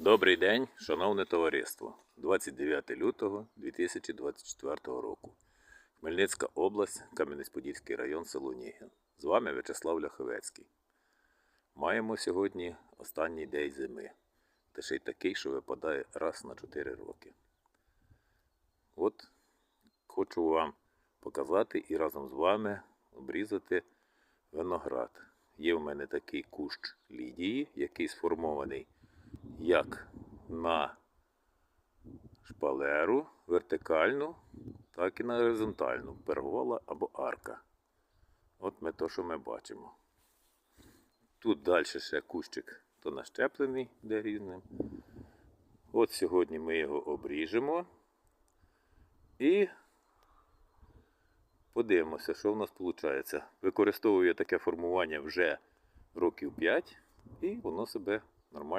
Добрий день, шановне товариство. 29 лютого 2024 року. Хмельницька область, Кам'янець-Подільський район, село Нігін. З вами В'ячеслав Ляховецький. Маємо сьогодні останній день зими. Та ще й такий, що випадає раз на 4 роки. От хочу вам показати і разом з вами обрізати виноград. Є в мене такий кущ лідії, який сформований як на шпалеру вертикальну, так і на горизонтальну, пергола або арка. От ми то, що ми бачимо. Тут далі ще кущик то нащеплений де різним. От сьогодні ми його обріжемо і подивимося, що в нас виходить. Використовую таке формування вже років 5 і воно себе нормально.